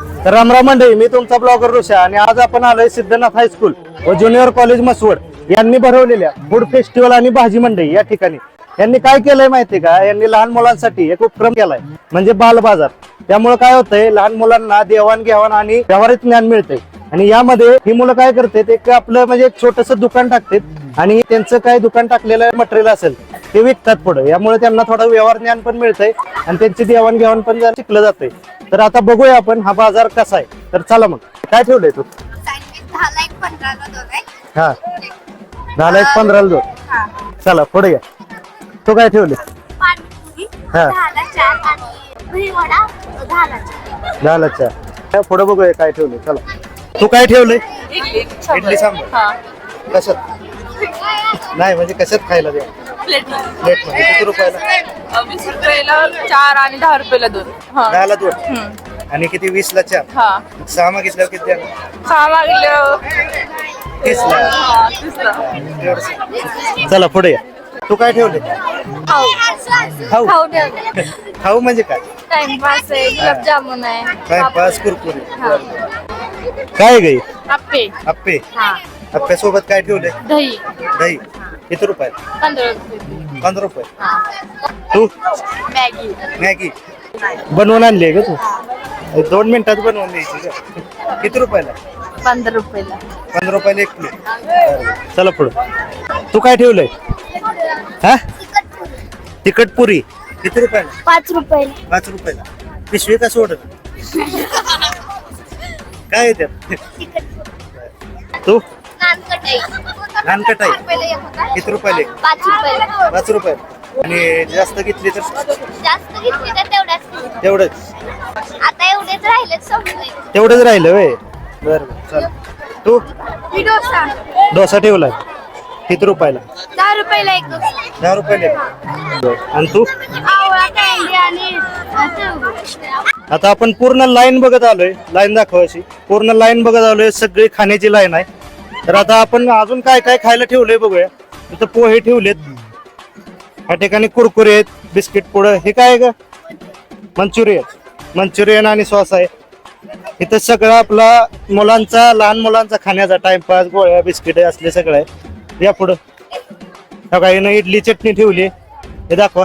तर रामराव मंडळी मी तुमचा ब्लॉगर ऋषा आणि आज आपण आलोय सिद्धनाथ हायस्कूल व ज्युनियर कॉलेज मसवड यांनी भरवलेल्या फूड फेस्टिवल आणि भाजी मंडई या ठिकाणी. यांनी काय केलंय माहितीये का? यांनी लहान मुलांसाठी एक उपक्रम केलाय म्हणजे बाल बाजार. त्यामुळे काय होतंय लहान मुलांना देवाणघेवाण आणि व्यवहारिक ज्ञान मिळतंय. आणि यामध्ये ही मुलं काय करतात एक आपलं म्हणजे एक छोटस दुकान टाकतात आणि त्यांचं काय दुकान टाकलेलं मटेरियल असेल ते विकतात पुढे. यामुळे त्यांना थोडं व्यवहार ज्ञान पण मिळतंय आणि त्यांची देवाणघेवाण पण शिकलं जातंय. तर आता बघूया आपण हा बाजार कसा आहे. तर चला मग काय ठेवलंय तू? दहाला एक पंधराला दोन आहे. हा. दहाला एक पंधराला दोन. हा. चला पुढे घ्या तू काय ठेवले पाणीपुरी हा. दहाला चार आणि दहीवडा दहाला चार दहाला चार पुढे बघूया काय ठेवले चला. तू काय ठेवलंय? इडली सांबार. कशात? नाही म्हणजे कशात खायला द्या? प्लेट किती रुपयाला? वीस रुपयाला चार आणि दहा रुपयाला दोन. हा. दहाला दोन? हम्म. आणि किती वीस ला चार? हा. सहा मागितल्यावर किती द्या? सहा मागलं तीस ला हा. चला पुढे या. तू काय ठेवले? खाऊ. खाऊ. खाऊ म्हणजे काय? टाइमपास आहे गुलाबजामुन आहे टाइमपास कुरकुरे. काय गई आप्पे. अप्पे हा. काय ठेवले दही. दही. किती रुपयाला पंधरा रुपये. पंधरा रुपये. हा. तू? मॅगी. मॅगी. बनवून आणली आहे का तू? दोन मिनिटात बनवून द्यायची का? किती रुपयाला? पंधरा रुपयाला. पंधरा रुपयाला एक प्लेट. चला पुढं. तू काय ठेवलंय? हा? तिखट पुरी. किती रुपयाला? पाच रुपये. पाच रुपयाला. पिशवी का सोडत? काय आहे त्यात? तू? नानकटाई. किती रुपयाला? पाच रुपये पाच रुपयाला आणि जास्त घेतली तर? जास्त घेतली तर तेवढ्याच. तेवढंच. आता एवढेच राहिले तेवढंच राहिलं वे बर चल. तू? डोसा. डोसा ठेवलाय. किती रुपयाला? दहा रुपयाला एक डोसा. दहा रुपयाला एक. बर. आणि तू? आवळा आणि आता आपण पूर्ण लाईन बघत आलोय. लाईन दाखव अशी. पूर्ण लाईन बघत आलोय. सगळी खाण्याची लाईन आहे. तर आता आपण अजून काय काय खायला ठेवलंय बघूया. इथं पोहे ठेवलेत. ह्या ठिकाणी कुरकुरे आहेत बिस्किट पुडं हे काय आहे मंचुरियन. मंचुरियन आणि सॉस आहे. इथं सगळं आपला मुलांचा लहान मुलांचा खाण्याचा टाइमपास गोळ्या बिस्किट असले सगळं आहे. या पुढं. सगळ्यानं इडली चटणी ठेवली. हे दाखवा.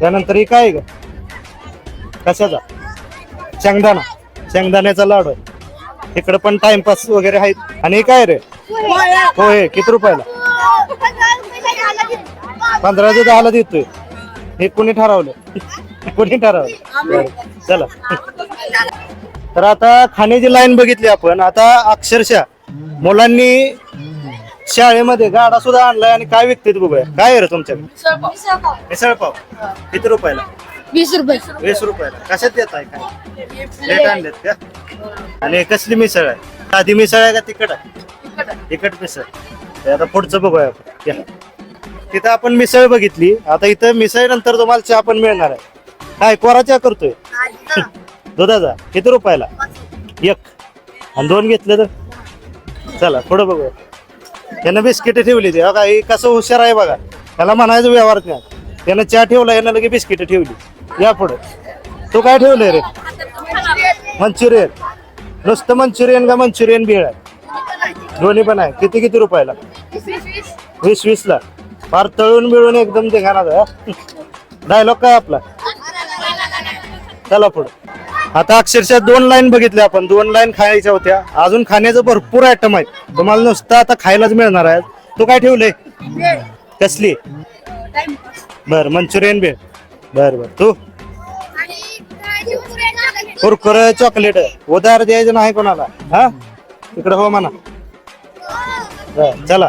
त्यानंतर हे काय आहे कशाचा? शेंगदाणा. शेंगदाण्याचा लाडू आहे. इकडे पण टाइमपास वगैरे आहेत. आणि हे काय रे? होय किती रुपयाला? पंधराशे दहाला देतोय. हे कोणी ठरवलं? कोणी ठरवलं? बरं, चला. तर आता खाण्याची लाईन बघितली आपण. आता अक्षरशः मुलांनी शाळेमध्ये गाडा सुद्धा आणलाय आणि काय विकते बघूया. काय आहे रे तुमच्याकडे? मिसळ पाव. किती रुपयाला? वीस रुपये. वीस रुपयाला कशात येत आहे काय? लेट आणलेत का? आणि कसली मिसळ आहे? साधी मिसळ आहे का तिखट आहे? तिखट मिसळ. ते आता पुढचं बघूया आपण. या. तिथं आपण मिसळ बघितली. आता इथं मिसळ नंतर तुम्हाला चहा पण मिळणार आहे. काय कोरा चहा करतोय? दुधाचा? किती रुपयाला? एक. आणि दोन घेतले तर? चला पुढं बघूया. त्यानं बिस्किट ठेवली ते. बघा हे कसं हुशार आहे बघा. त्याला म्हणायचं व्यवहार नाही. त्यानं चहा ठेवला यानं लगे बिस्किट ठेवली. या पुढे. तू काय ठेवलंय रे? मंचुरियन. नुसतं मंचुरियन का मंचुरियन बिळ आहे? दोन्ही पण आहे. किती किती रुपयाला? वीस वीस ला. फार तळून बिळून एकदम ते घाणार डायलॉग काय आपला? चला पुढे. आता अक्षरशः दोन लाईन बघितल्या आपण. दोन लाईन खायच्या होत्या. अजून खाण्याचं भरपूर आयटम आहेत. तुम्हाला नुसतं आता खायलाच मिळणार आहे. तू काय ठेवलंय? कसली? बर मंचुरियन बेळ बर बर. तू? कुरकुर चॉकलेट. उधार द्यायचं नाही कोणाला. हा? इकडे हो म्हणा. बर, चला.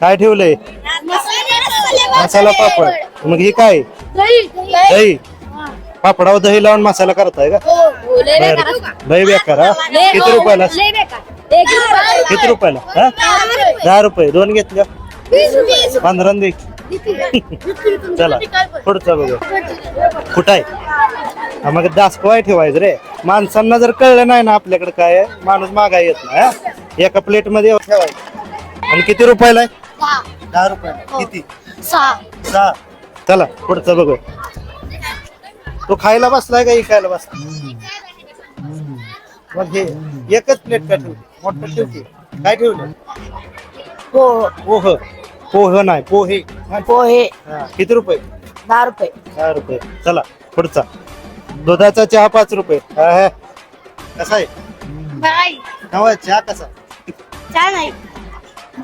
काय ठेवलंय? मसाला पापड. मग हे काय? दही. पापडावर दही लावून मसाला करताय का? बर. दही बेकार हा? किती रुपयाला? किती रुपयाला? हा? दहा रुपये. दोन घेतल्या पंधरा दे. चला पुढचं बघू. कुठं आहे? हा, मग दासकवाय ठेवायचं रे. माणसांना जर कळलं नाही ना आपल्याकडे काय माणूस मागाय येत नाही हा? एका प्लेटमध्ये ठेवायचं. आणि किती रुपयाला आहे? दहा. रुपयाला. किती? सहा. चला पुढचं बघू. तो खायला बसलाय का इकायला बसला मग हे एकच प्लेट का ठेवली? मोठं ठेवते. काय ठेवलं? पोह पोह पोह नाही पोहे. हा, पोहे. हा. किती रुपये? दहा रुपये. दहा रुपये. चला पुढचा. दुधाचा चहा पाच रुपये. हा, हा. कसा आहे? नवा चहा कसा? छान आहे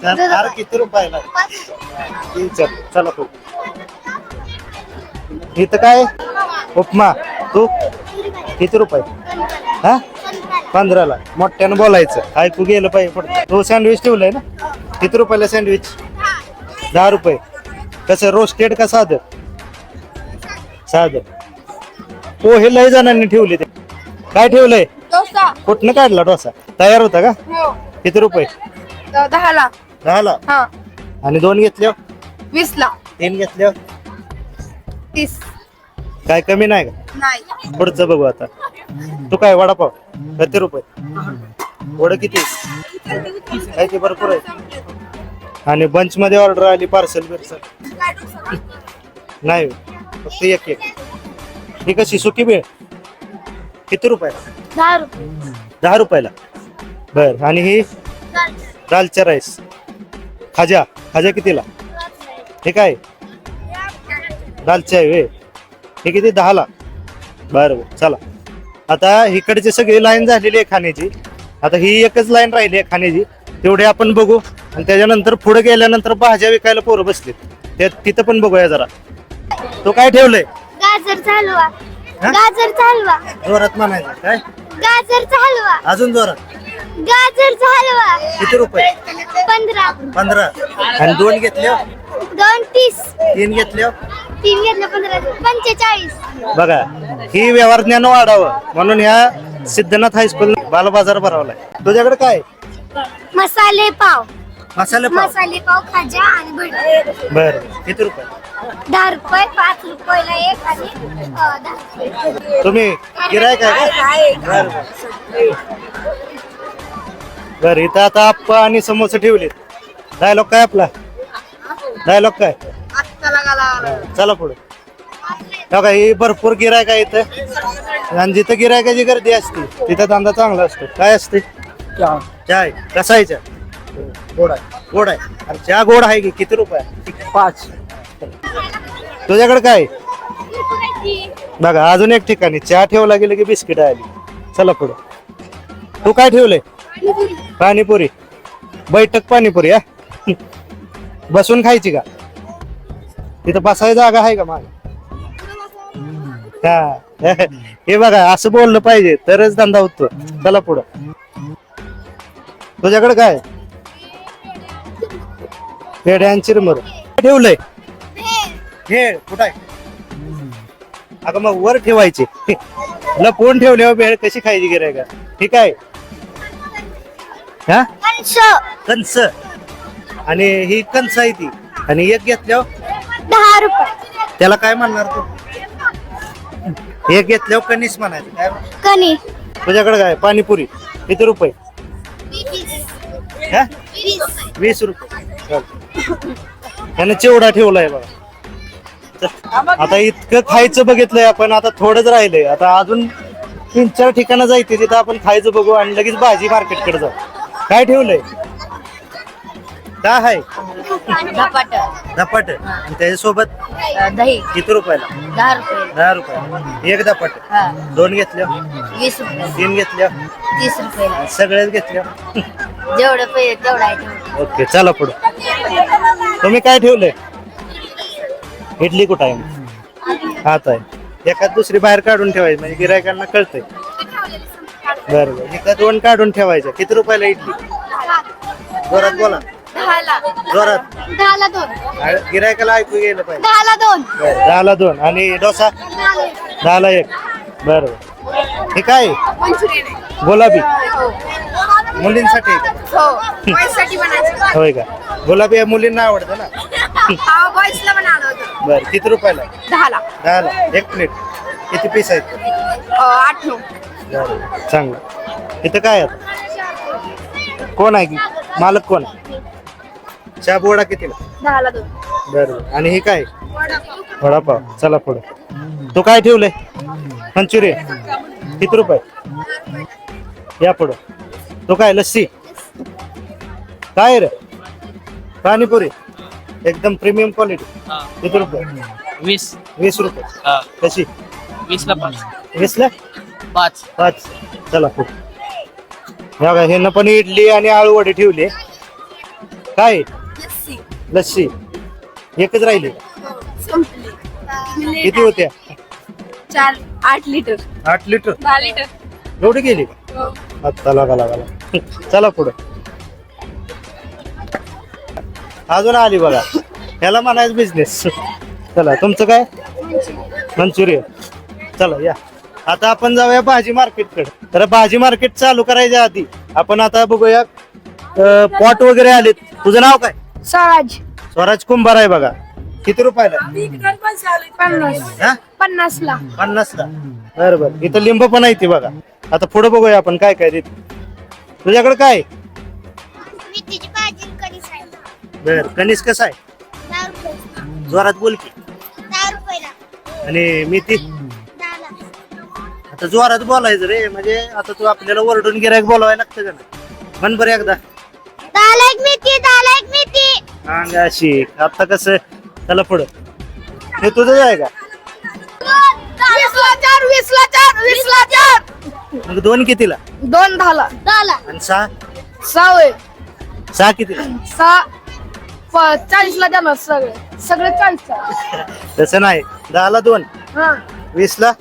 चहा फार किती रुपयाला तीन चार चला पुढे इथं काय? उपमा. तू? किती रुपये? हा? पंधराला. मोठ्यानं बोलायचं. ऐकू गेलं पाहिजे तो सँडविच ठेवलाय ना? किती रुपयाला सँडविच दहा रुपये. कसं रोस्टेड का साधं? साधं. पोहे लय जणांनी ठेवले ते. काय ठेवलंय? डोसा. कुठनं काढला डोसा? तयार होता का? हो. किती रुपये? दहाला. दहाला? हा. आणि दोन घेतल्या वीस ला तीन घेतल्या तीस. काय कमी नाही का? नाही. पुढचं बघू आता. तू काय वडापाव? किती रुपये? वड किती? काय ते भरपूर आहे. आणि बंच मध्ये ऑर्डर आली पार्सल बिर्सल. नाही फक्त एक एक. ही कशी सुकी बेळ किती रुपयाला? दहा रुपये. दहा रुपयाला. बर आणि ही? दालच्या राईस खाजा. खाजा कितीला? हे काय? दालच्या आहे व्हय. हे किती? दहाला. बरं बरं चला. आता इकडची सगळी लाईन झालेली आहे खाण्याची. आता ही एकच लाईन राहिली आहे खाण्याची. तेवढे आपण बघू. आणि त्याच्यानंतर पुढे गेल्यानंतर भाज्या विकायला पोरं बसलीत. त्या तिथं पण बघूया जरा. तो काय ठेवलंय? गाजर चालवा हा? गाजर चालवा जोरात म्हणायचं. काय? गाजर चालवा अजून जोरात. गाजर चालवा किती रुपये? पंधरा. पंधरा. आणि दोन घेतल्या दोन तीस. तीन घेतल्या तीन घेतलं पंधरा. पंचेचाळीस. बघा ही व्यवहार ज्ञान वाढावं. म्हणून ह्या सिद्धनाथ हायस्कूल बालबाजार भरवलाय. तुझ्याकडे काय? मसाले पाव. मसाले पाव. मसाले पाव खाजा आणि भजी बर. किती रुपये? दहा रुपये पाच रुपयाला एक आणि अं, दहा. रुपये. तुम्ही गिराय काय बर बर इथं आता आप्पा आणि समोसे ठेवले डायलॉग काय आपला? डायलॉग काय? चला पुढे. बघा ही भरपूर गिरायक आहे इथं. आणि जिथं गिरायकाची गर्दी असते तिथं धंदा चांगला असतो. काय असते? चाय कसा आहे चहा? गोड आहे. गोड आहे. आणि चहा गोड आहे की किती रुपये पाच. तुझ्याकडे काय बघा अजून एक ठिकाणी. चहा ठेवला गेलं की बिस्किट आली. चला पुढे. तू काय ठेवले पाणीपुरी. बैठक पाणीपुरी हा? बसून खायची का? तिथं बसायची जागा आहे का मागे? हा. हे बघा असं बोललं पाहिजे तरच धंदा होतो. चला पुढं. तुझ्याकडे काय पेड्यां चिरमर ठेवलंय. हे कुठं आहे? अगं मग वर ठेवायचे. लपवून ठेवल्यावर भेळ कशी खायची गिराय का ठीक आहे हा? कंस. कंस आणि ही कंस आहे ती. आणि एक घेतल्यावर दहा रुपये त्याला काय म्हणणार तू? एक घेतल्यावर कणीस म्हणायचं. काय कणी तुझ्याकडे काय? पाणीपुरी. किती रुपये? हा? वीस. रुपये. त्यानं चिवडा ठेवलाय बघा. आता इतकं खायचं बघितलंय आपण आता थोडंच राहिलंय. आता अजून तीन चार ठिकाणं जायचे तिथं आपण खायचं बघू आणि लगेच भाजी मार्केटकडे जाऊ. काय ठेवलंय? काय आहे? धपाट. धपाट. आणि त्याच्यासोबत दही. किती रुपयाला? दहा रुपये. दहा रुपये. एक धपाट. हा. दोन घेतल्या? वीस रुपये. तीन घेतल्या? तीस रुपये. सगळ्याच घेतल्या? जेवढं पाहिजे तेवढं आहे. तेवढं ओके चला पुढे. तुम्ही काय ठेवलंय? इडली कुठं आहे? हात आहे. एखाद दुसरी बाहेर काढून ठेवायची म्हणजे गिरायकांना कळतंय. बरं बरं. इथं दोन काढून ठेवायच्या किती रुपयाला इडली? जोरात बोला. जोरात. दहाला दोन. गिरायकाला ऐकू गेलं पाहिजे. दहाला दोन. बरं, दहाला दोन. आणि डोसा? दहाला एक. बरं बरं. हे काय? गुलाबी. मुलींसाठी. आहे का? हो बनायचं होय का? गुलाबी या मुलींना आवडतं ना? हा बनावलं होतं बरं किती रुपयाला? दहाला. दहाला. एक प्लेट किती पीस आहेत? आठ नऊ. बरं, चांगलं. इथं काय आहे? कोण आहे की? मालक कोण आहे? चहा बोडा कितीला? दहाला दोन. बरं आणि हे काय? वडापाव. चला पुढे. तू काय ठेवलंय? मंचुरियन. किती रुपये? या पुढं. तो काय लस्सी? काय रे? पाणीपुरी. एकदम प्रीमियम क्वालिटी हा, किती रुपये? वीस. वीस रुपये. हा, कशी? वीसला पाच. वीसला? पाच. पाच. चला खूप. बघा ह्यानं पण इडली आणि आळू वडे ठेवले. काय? लस्सी. लस्सी. एकच राहिली. किती होत्या? चार आठ लिटर. आठ लिटर. दहा लिटर. एवढी गेली आता लागा लागा लागा. चला पुढं. अजून आली बघा. ह्याला म्हणायचं बिझनेस चला तुमचं काय? मंचुरियन. चला या. आता आपण जाऊया भाजी मार्केटकडे तर भाजी मार्केट चालू करायच्या आधी आपण आता बघूया पॉट वगैरे आलेत. तुझं नाव काय? स्वराज. स्वराज कुंभार आहे बघा. किती रुपयाला? पन्नास हा पन्नास. ला पन्नास ला बरं बरं. इथं लिंब पण आहे ती बघा. आता पुढे बघूया आपण काय काय देत. तुझ्याकडे काय? मेथीची भाजी कणीस आहे. बर कनिस कसं आहे? दहा रुपये. जोरात बोल की. दहा रुपयाला आणि मेथी? दहाला आता जोरात बोलायचं रे म्हणजे आता तू आपल्याला ओरडून गिरायक बोलवायला लागतं का नाही? म्हण बरं एकदा. दहाला एक मेथी दहाला एक मेथी. अंग अशी आता कसं? चला पुढं. हे तुझं आहे का? वीसला चार वीसला चार वीसला चार. मग दोन कितीला? दोन दहाला दहाला आणि सहा? सहा होय सहा कितीला? सहा प- चाळीसला देणार सगळे. सगळे चाळीसला. तसं नाही. दहाला दोन. हा. वीसला?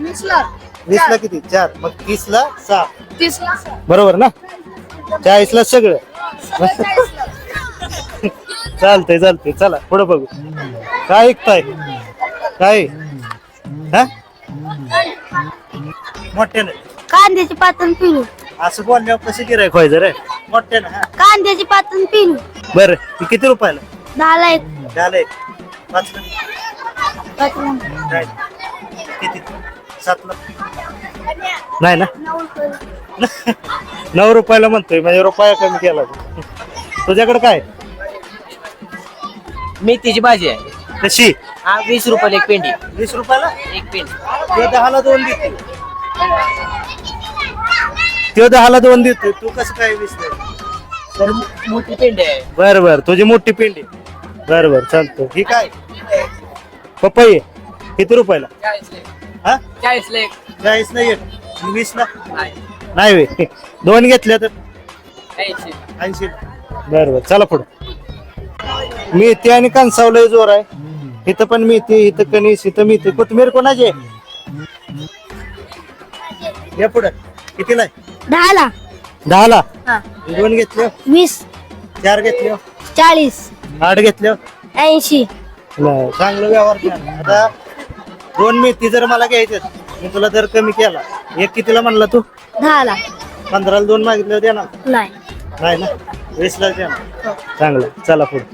वीसला. वीसला किती? चार. मग तीसला सहा. तीसला सहा. बरोबर ना? चाळीसला सगळं. चालतंय चालतंय. चला पुढे बघू. काय ऐकताय? काय? हा? मोठ्यानं. कांद्याची पातन पिलू असं बोलल्यावर कसं गिरायक व्हायचं रे? मोठ्यानं हा. कांद्याची पातन पिलू बरं हे किती रुपयाला? दहाला एक. झालं एक. पाचला पातन. नाही किती? सातला. नाही ना? नऊ रुपयाला म्हणतोय म्हणजे रुपया कमी केला तू. तुझ्याकडे काय? मेथीची भाजी आहे. कशी हा वीस रुपयाला एक पेंडी. वीस रुपयाला? एक पेंडी. तो दहाला दोन देते. तो दहाला दोन देतोय तू कसं काय वीस तर मोठी पेंडी आहे. बर बर. तुझी मोठी पिंडी. बर बर. चालतो ही काय? पपई. किती रुपयाला? चाळीसला. हा? एक चाळीस नाही एक वीस ला नाही. नाही वे दोन घेतल्या तर? ऐंशी. ऐंशी. बर बर. चला पुढं. मेथी आणि कणसावलंय जोर आहे. इथं पण मेथी इथं कणीस इथं मेथी. कोथमीर कोणाची आहे? या पुढं. कितीला आहे दहाला. दहाला. हा. दोन घेतले. वीस. चार घेतले. चाळीस. आठ घेतले. ऐंशी. चांगलं व्यवहार केला. आता दोन मेथी जर मला घ्यायचे मी तुला दर कमी केला. एक कितीला म्हणला तू? दहाला. पंधराला दोन मागितले देणार. नाही. नाही ना? वीसला चांगलं. चला पुढे.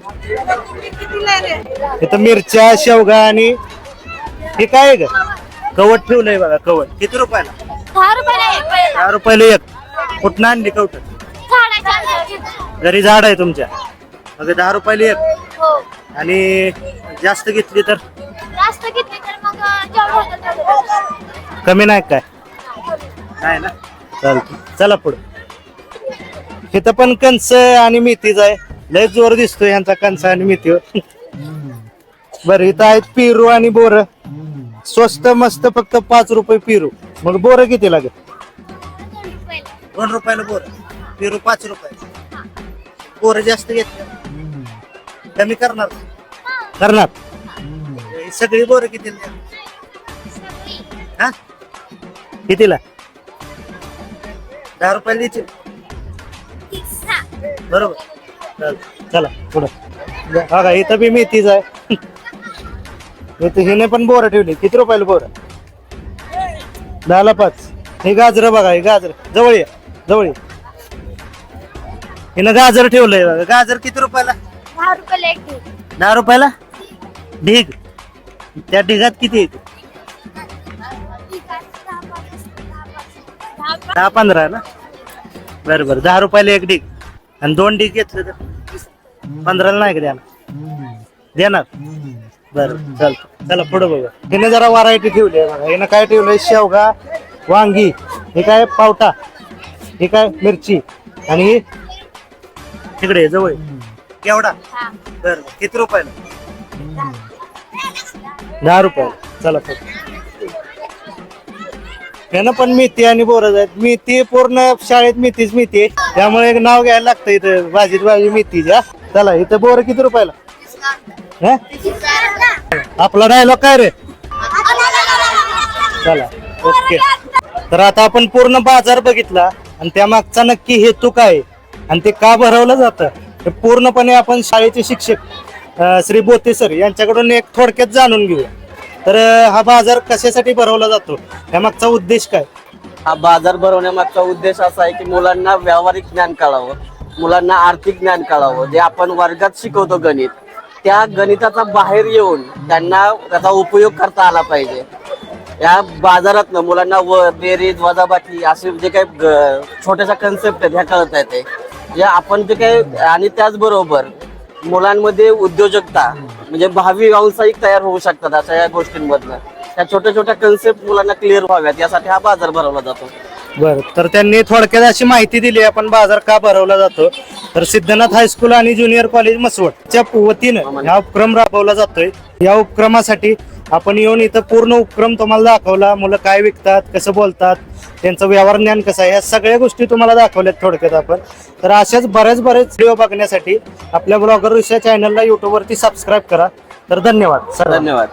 इथं मिरच्या शेवगा आणि हे काय आहे ग? कवट ठेवलंय बघा कवट. किती रुपयाला? दहा रुपयाला एक रुपयाला एक. कुठं आणली कवट? झाडाच्या घरी झाड आहे तुमच्या. मग दहा रुपयाला एक. हो. आणि जास्त घेतली तर? जास्त घेतली तर मग जेवढं होतं तेवढं. कमी नाही काय? नाही ना? चालतं चला पुढे. इथं पण कंस आणि मेथीच आहे. लय जोर दिसतोय यांचा कंस आणि मेथीवर बरं इथं आहेत पेरू आणि बोर. स्वस्त मस्त फक्त पाच रुपये पेरू. मग बोर किती लागेल? दोन रुपयाला बोर. पेरू पाच रुपये. बोर जास्त घेतले कमी करणार. करणार? ही सगळी बोर किती हा? कितीला? दहा रुपयाला द्यायची बरोबर. चला पुढं. हा का इथं बी मेथीच आहे. इथं हिने पण बोर ठेवली. किती रुपयाला बोर? दहाला पाच. हे गाजर बघा हे गाजर. जवळ ये जवळ ये. हिनं गाजर ठेवलंय बघा. गाजर किती रुपयाला? दहा रुपयाला एक दे. दहा रुपयाला? ढीग. त्या ढिगात किती येते दहा पंधरा ना? बरं बरं. दहा रुपयाला एक ढीग. आणि दोन ढीग घेतलं तर पंधराला नाही का देणार? देणार. बरं चालतं चला पुढे बघा हिने जरा व्हरायटी ठेवली आहे बघा. हिनं काय ठेवलंय? शेवगा वांगी हे काय पावटा हे काय मिरची आणि ही तिकडे आहे, जवळ. आहे. केवढा बरं किती रुपयाला? दहा रुपये चला पुढे यानं पण मेथी आणि बोरज आहेत मेथी पूर्ण शाळेत मेथीच मेथी आहे. त्यामुळे एक नाव घ्यायला लागतं इथं भाजीत भाजी मेथीची चला इथं बोर किती रुपयाला? हा? आपला डायलॉग काय रे? चला ओके. तर आता आपण पूर्ण बाजार बघितला आणि त्या मागचा नक्की हेतू काय आहे? आणि ते का भरवलं जातं? हे पूर्णपणे आपण शाळेचे शिक्षक अं, श्री बोते सर यांच्याकडून एक थोडक्यात जाणून घेऊया. तर हा बाजार कशासाठी भरवला जातो? या मागचा उद्देश काय? हा बाजार भरवण्यामागचा उद्देश असा आहे की मुलांना व्यावहारिक ज्ञान कळावं मुलांना आर्थिक ज्ञान कळावं. जे आपण वर्गात शिकवतो गणित त्या गणिताचा बाहेर येऊन त्यांना त्याचा उपयोग करता आला पाहिजे. या बाजारात मुलांना व बेरीज वजाबाकी असे जे काही ग- छोट्याशा कन्सेप्ट आहेत ह्या कळत येते. जे आपण जे काही आणि त्याचबरोबर मुलांमध्ये उद्योजकता म्हणजे भावी व्यावसायिक तयार होऊ शकतात अशा या गोष्टींमधनं. त्या छोट्या छोट्या कन्सेप्ट मुलांना क्लिअर व्हाव्यात यासाठी हा बाजार भरवला जातो. बर तर त्यांनी थोडक्यात अशी माहिती दिली आपण बाजार का भरवला जातो? तर सिद्धनाथ हायस्कूल आणि ज्युनियर कॉलेज मसवडच्या वतीनं हा उपक्रम राबवला जातोय. या उपक्रमासाठी आपण येऊन इथं पूर्ण उपक्रम तुम्हाला दाखवला मुलं काय विकतात कसं बोलतात त्यांचं व्यवहार ज्ञान कसं आहे या सगळ्या गोष्टी तुम्हाला दाखवल्यात थोडक्यात आपण. तर अशाच बरेच बरेच व्हिडिओ बघण्यासाठी आपल्या ब्लॉगर विषय चॅनलला युट्यूबवरती सबस्क्राईब करा. तर धन्यवाद. सर्वांना. धन्यवाद.